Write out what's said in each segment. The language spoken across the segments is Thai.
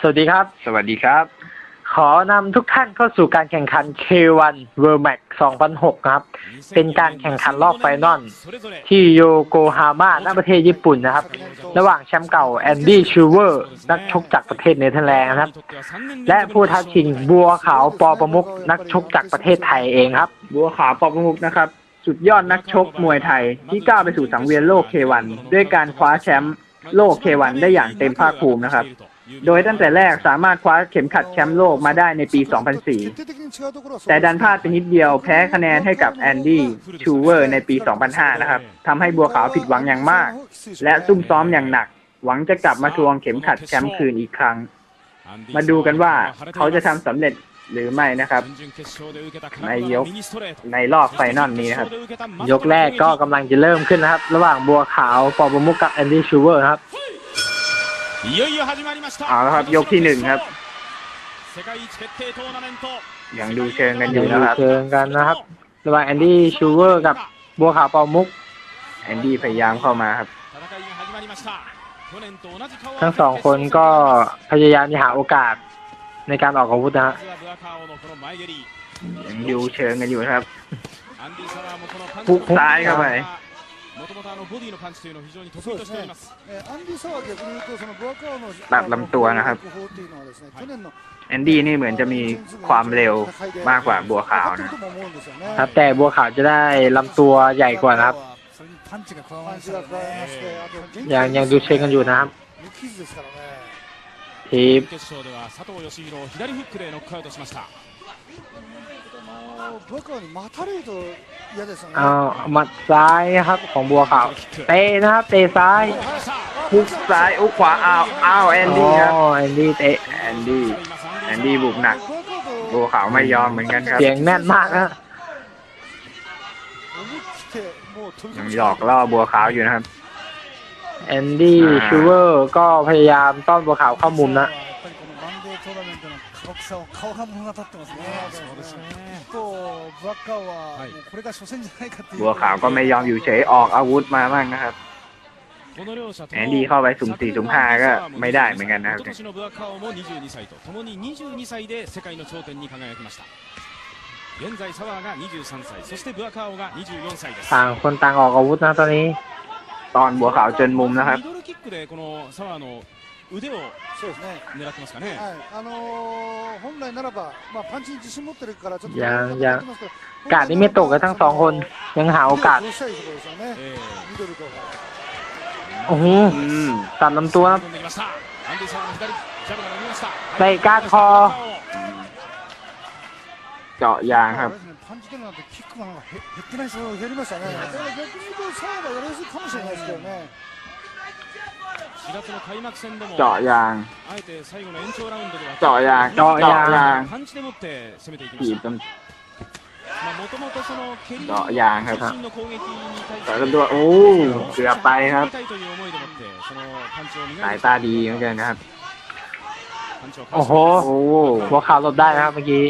สวัสดีครับ สวัสดีครับ ขอนำทุกท่านเข้าสู่การแข่งขัน K1 World Max 2006นะครับ เป็นการแข่งขันรอบไฟนอลที่โยโกฮาม่าณประเทศญี่ปุ่นนะครับ ระหว่างแชมป์เก่าแอนดี้ชูเวอร์นักชกจากประเทศเนเธอร์แลนด์นะครับ และผู้ท้าชิงบัวขาวปอประมุกนักชกจากประเทศไทยเองครับ บัวขาวปอประมุกนะครับ สุดยอดนักชกมวยไทยที่ก้าวไปสู่สังเวียนโลก K1 ด้วยการคว้าแชมป์โลก K1 ได้อย่างเต็มภาคภูมินะครับ โดยตั้งแต่แรกสามารถคว้าเข็มขัดแชมป์โลกมาได้ในปี 2004 แต่ดันพลาดไปนิดเดียวแพ้คะแนนให้กับแอนดี้ชูเวอร์ในปี 2005 นะครับทำให้บัวขาวผิดหวังอย่างมาก และซุ่มซ้อมอย่างหนัก หวังจะกลับมาทวงเข็มขัดแชมป์คืนอีกครั้ง มาดูกันว่าเขาจะทำสำเร็จหรือไม่นะครับ ในยกในรอบไฟนอลนี้นะครับ ยกแรกก็กำลังจะเริ่มขึ้นนะครับ ระหว่างบัวขาวปอประมุกกับแอนดี้ชูเวอร์ครับ เอาละครับยกที่หนึ่งครับยัยังดูเชิงกันออยู่ยู่นะครับเชิงกันนะครับ ระหว่างแอนดี้ชูเวอร์กับบัวขาวปอประมุก แอนดี้พยายามเข้ามาครับทั้งสองคนก็พยายามจะหาโอกาสในการออกอาวุธนะฮะยังดูเชิงกันอยู่นะครับพุกซ้ายเข้าไป ตัดลำตัวนะครับ แอนดี้นี่เหมือนจะมีความเร็วมากกว่าบัวขาวนะ ครับ แต่บัวขาวจะได้ลำตัวใหญ่กว่านะครับ ยังยังดูเชิงกันอยู่นะครับทีบ 決勝では佐藤義弘を左フックでノックアウトしました。เ อาหมัดซ้ายนะครับของบัวขาวเตะนะครับเตะซ้ายฮุกซ้ายอุกขวาอ้าวอ้าวแอนดี้ครับอ๋อแอนดี้เตะแอนดี้แอนดี้บุกหนักบัวขาวไม่ยอมเหมือนกันครับเสียงแน่นมากนะยังหลอกล่อบัวขาวอยู่นะครับแอนดี้อ่าชูเวอร์ก็พยายามต้อนบัวขาวเข้ามุมนะ 顔が物語ってますね。一方、ブラッカーは、もうこれが初戦じゃないかっていう。 บัวขาวก็ไม่ยอมอยู่เฉยออกอาวุธมาบ้างนะครับ แอนดี้เข้าไปสุ่มสี่สุ่มห้าก็ไม่ได้เหมือนกันนะครับ 今年のブアカオも22歳とともに22歳で世界の頂点に輝きました現在サワーが23歳そしてブアカオが24歳です ต่างคนต่างออกอาวุธนะตอนนี้ ตอนบัวขาวจนมุมนะครับ ミドルキックでこのサワーの 腕を狙ってますかね。ねはい、あのー、本来ならば、まあ、パンチに自信持ってるから、ちょっとややกาดนี่ไม่ตกกันทั้งสองคน ยังหาโอกาสโอ้โหตัดลำตัวครับใส่ก้านคอ เจาะยางครับ感じてるなんてキックが減ってないです減りましたね、だから逆に言うと、サーブはやりやすいかもしれないですけどね。 เจาะยาง เจาะยาง เจาะยางถีบจนเจาะยางครับเจาะจนตัวโอ้เกือบไปครับ สายตาดีเหมือนกันครับ โอ้โหหัวข่าวลบได้นะครับเมื่อกี้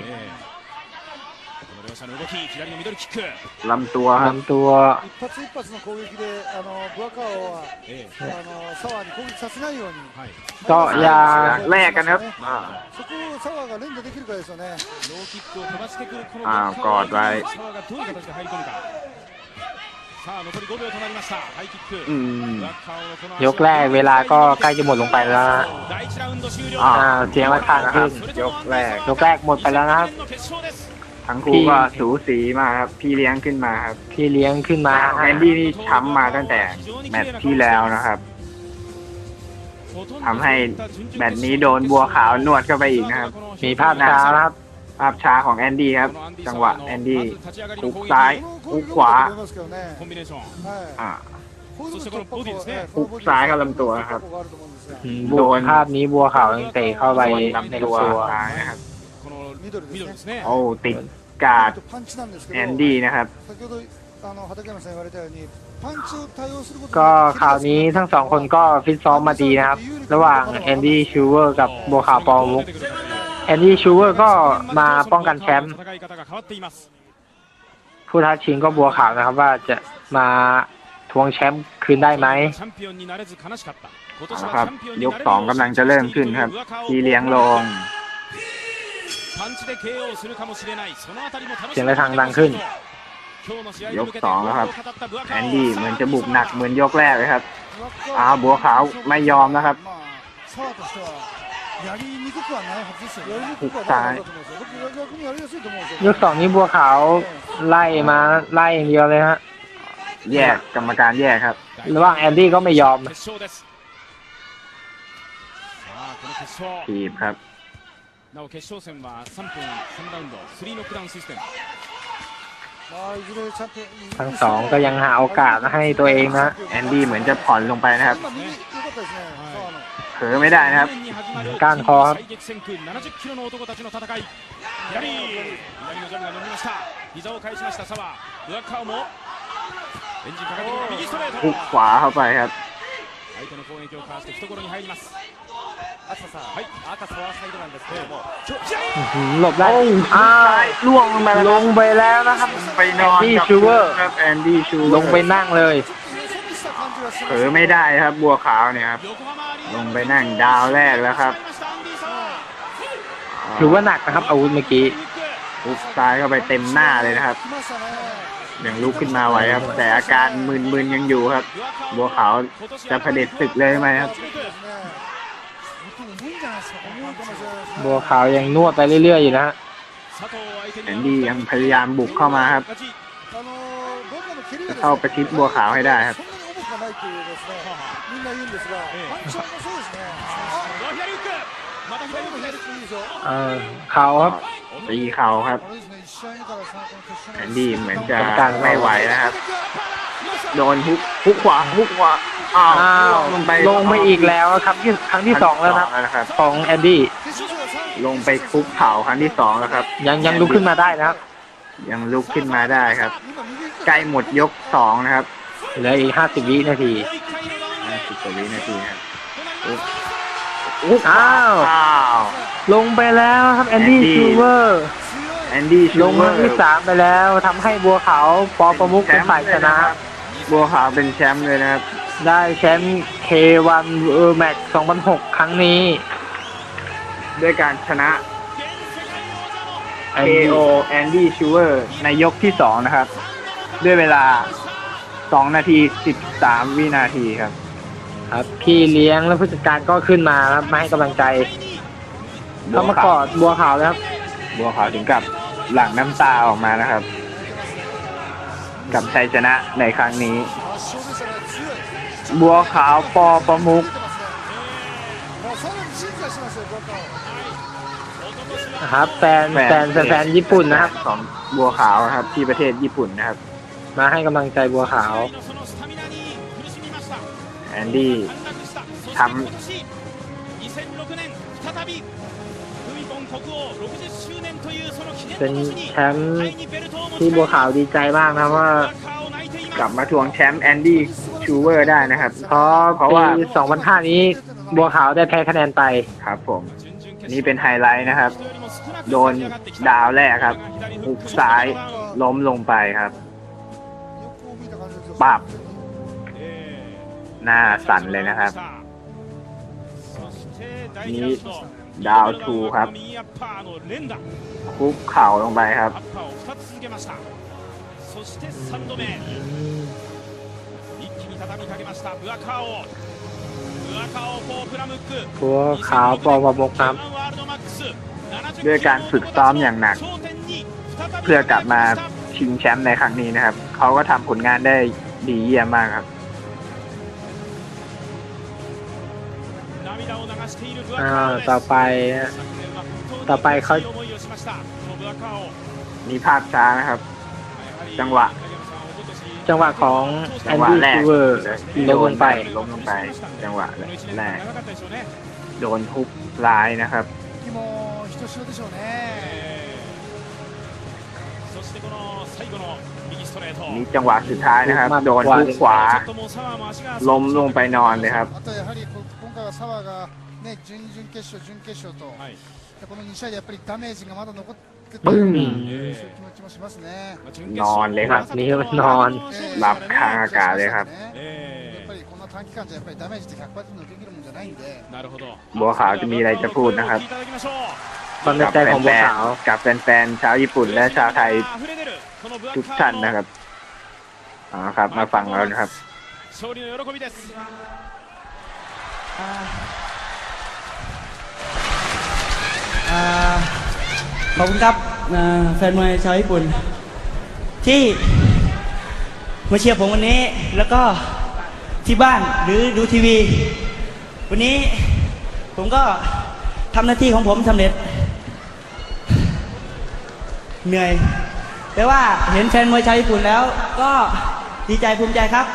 両者の動き左のミドルキック、 ลำตัวครับ ลำตัว 一発一発の攻撃で、あの、ブアカオは、えあの、サワーに攻撃させないように。えはい、 เจาะยาง แลกกันครับอ่า そこをサワーが連打できるかですよね。ローキックを飛ばしてくるこのあーブロッカーゴードライサワーがどういう形で入り込むかさあ残り5秒となりましたハイキック、 อืม ブラッカーのこの足 ยกแรกเวลาก็ใกล้จะหมดลงไปแล้วนะ 第1ラウンド終了 อ่า อ่าเสียงระฆัง นะค ขึ้ รับ น ยกแรก ยกแรกหมดไปแล้วนะครับ の決勝です ทั้งคู่ก็สูสีมาครับ พี่เลี้ยงขึ้นมาครับพี่เลี้ยงขึ้นมาแอนดี้นี่ช้ำมาตั้งแต่แมตช์ที่แล้วนะครับทำให้แมตช์นี้โดนบัวขาวนวดเข้าไปอีกนะครับ มีภาพช้าครับ ภาพช้าของแอนดี้ครับ จังหวะแอนดี้คุกซ้ายคุกขวาคุกซ้ายเข้าลำตัวครับโดนภาพนี้บัวขาวเตะเข้าไปในตัวครับโอ้ติด การ์ดแอนดี้นะครับ ก็คราวนี้ทั้งสองคนก็ฟิตซ้อมมาดีนะครับ ระหว่างแอนดี้ชูเวอร์กับโบคาปอมุกแอนดี้ชูเวอร์ก็มาป้องกันแชมป์ผู้ท้าชิงก็บัวขาวนะครับว่าจะมาทวงแชมป์คืนได้ไหมครับยกสองกำลังจะเริ่มขึ้นครับทีเลี้ยงลง パンチで KO するかもしれないそのあたりも楽しみ เสียงระฆังดังขึ้น ยกสองแล้วครับ แอนดี้เหมือนจะบุกหนักเหมือนยกแรกเลยครับอ้าวบัวขาวไม่ยอมนะครับ まあ澤としてはやりにくくはないはずですよやりにくくはないはずだと思うんですよ僕逆にやりやすいと思うんですよ ยกสองนี้บัวขาวไล่มาไล่อย่างเดียวเลยฮะ แยกกรรมการแยกครับ ระหว่างแอนดี้ก็ไม่ยอม 決勝ですさあこの決勝 ทีบครับ なお決勝戦は3分3ラウンド3ノックダウンシステムまあいずれチャンピオン ทั้งสองก็ยังหาโอกาสให้ตัวเองนะ แอนดี้เหมือนจะผ่อนลงไปนะครับ 今右良かったですね澤の เผลอไม่ได้นะครับ ก้านคอครับ 最激戦区70キロの男たちの戦い左左のジャブが伸びました膝を返しました澤上川もエンジンかけてくる右ストレー หุก ト ขวาเข้าไปครับ 相手の攻撃をかわして懐に入ります秋田さん、はい赤フォアサイドなんですけども、 อื้อหือหลบได้อ้าว ล่วงลงไป ลงไปแล้วนะครับ ไปนอน แอนดี้ กับ ชูเวอร์ ครับแอนดี้ชู ลงไปนั่งเลย 背にした感じはし เผ ま ล す อไม่ได้ครับ บัวขาวเนี่ยครับ 横浜アリーナ ลงไปนั่งดาวแรกแล้วครับ アンディサー ถือว่าหนักนะครับอาวุธเมื่อกี้ หุกซ้ายเข้าไปเต็มหน้าเลยนะครับ 来ましたね ยังลุกขึ้นมาไหวครับ แต่อาการมึนๆยังอยู่ครับ บัวขาวจะเผด็จศึกเลยไหมครับ บัวขาวยังนวดไปเรื่อยๆอยู่นะฮะแอนดี้ยังพยายามบุกเข้ามาครับจะเข้าไปทิศบัวขาวให้ได้ครับเออเข่าครับตีเข่าครับแอนดี้เหมือนจะไม่ไหวนะครับ โดนฮุกฮุกขวาฮุกขวาอ้าวลงไปลงไปอีกแล้วครับที่ครั้งที่สองแล้วนะครับของแอนดี้ลงไปคุกเขาครั้งที่สองแล้วครับ ยังยังลุกขึ้นมาได้นะครับ ยังลุกขึ้นมาได้ครับใกล้หมดยกสองนะครับเหลืออีกห้าสิบวินาทีห้าสิบวินาทีครับอ้าวอ้าวลงไปแล้วครับแอนดี้ชูเวอร์แอนดี้ชูเวอร์ลงมาที่สามไปแล้วทำให้บัวขาวปอประมุกเป็นฝ่ายชนะครับ วขาวเป็นแชมป์เลยนะครับ ได้แชมป์ K1 เออแม็ก2006 ครั้งนี้ ด้วยการชนะแอนดี้ KO แอนดี้ชูเวอร์ในยกที่สองนะครับ ด้วยเวลาสองนาทีสิบสามวินาทีครับ ครับ พี่เลี้ยงและผู้จัดการก็ขึ้นมาครับมาให้กำลังใจเข้ามากอดบัวขาวแล้วครับ บัวขาวถึงกับหลั่งน้ำตาออกมานะครับ กับชัยชนะในครั้งนี้ บัวขาวปอประมุกนะครับแฟนแฟนแฟนญี่ปุ่นนะครับของบัวขาวครับ ที่ประเทศญี่ปุ่นนะครับ มาให้กำลังใจบัวขาวแอนดี้ทำ เป็นแชมป์ที่บัวขาวดีใจมากนะว่ากลับมาทวงแชมป์แอนดี้ชูเวอร์ได้นะครับ เพราะเพราะว่า2005 นี้บัวขาวได้แพ้คะแนนไปครับผมนี่เป็นไฮไลท์นะครับ โดนดาวแรกครับหุกซ้ายล้มลงไปครับปับหน้าสั่นเลยนะครับ นี้ดาวทูครับ คุกเข่าลงไปครับ ตัวขาวปอบมกครับ ด้วยการฝึกซ้อมอย่างหนัก เพื่อกลับมาชิงแชมป์ในครั้งนี้นะครับ เขาก็ทำผลงานได้ดีเยี่ยมมากครับ่าต่อไปต่อไปเขามีภาพช้านะครับ จังหวะ จังหวะของแอนดี้ซูเวอร์ล้มลงไปล้มลงไป จังหวะแรกโดนทุบร้ายนะครับมีจังหวะสุดท้ายนะครับ โดนทุบขวาล้มลงไปนอนเลยครับ ね、準々決勝、準決勝と、はい、この2試合でやっぱりダメージがまだ残って、นอนเลยครับนี่นอนหลับคาอากาศเลยครับ。บัวขาวจะมีอะไรจะพูดนะครับควานใจของบัวขาวกับแฟนๆชาวญี่ปุ่นและชาวไทยทุกท่านนะครับอ๋อครับ มาฟังเรานะครับ。 ขอบคุณครับอ่าแฟนมวยชาวญี่ปุ่น ที่มาเชียร์ผมวันนี้ แล้วก็ที่บ้านหรือดูทีวี วันนี้ผมก็ทำหน้าที่ของผมสำเร็จ เหนื่อย แต่ว่าเห็นแฟนมวยชาวญี่ปุ่นแล้ว ก็ดีใจภูมิใจครับ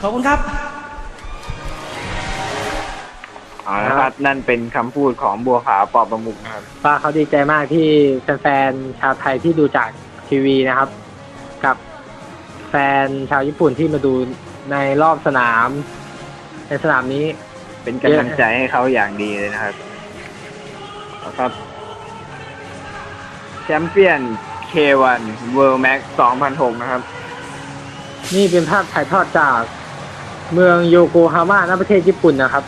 ขอบคุณครับ เอาละครับ นั่นเป็นคำพูดของบัวขาวปอบประมุกนะครับ ว่าเขาดีใจมากที่แฟนๆชาวไทยที่ดูจากทีวีนะครับ กับแฟนชาวญี่ปุ่นที่มาดูในรอบสนาม ในสนามนี้ เป็นกำลังใจให้เขาอย่างดีเลยนะครับเอาครับแชมเปี้ยน K1 World Max 2006 นะครับ นี่เป็นภาพถ่ายทอดจากเมืองโยโกฮาม่าณประเทศญี่ปุ่นนะครับ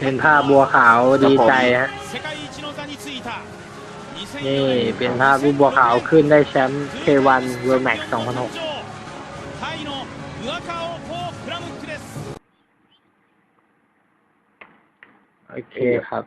เป็นภาพบัวขาวดีใจฮะนี่ เป็นภาพรูปบัวขาวขึ้นได้แชมป์ K1 World Max 2006โอเคครับ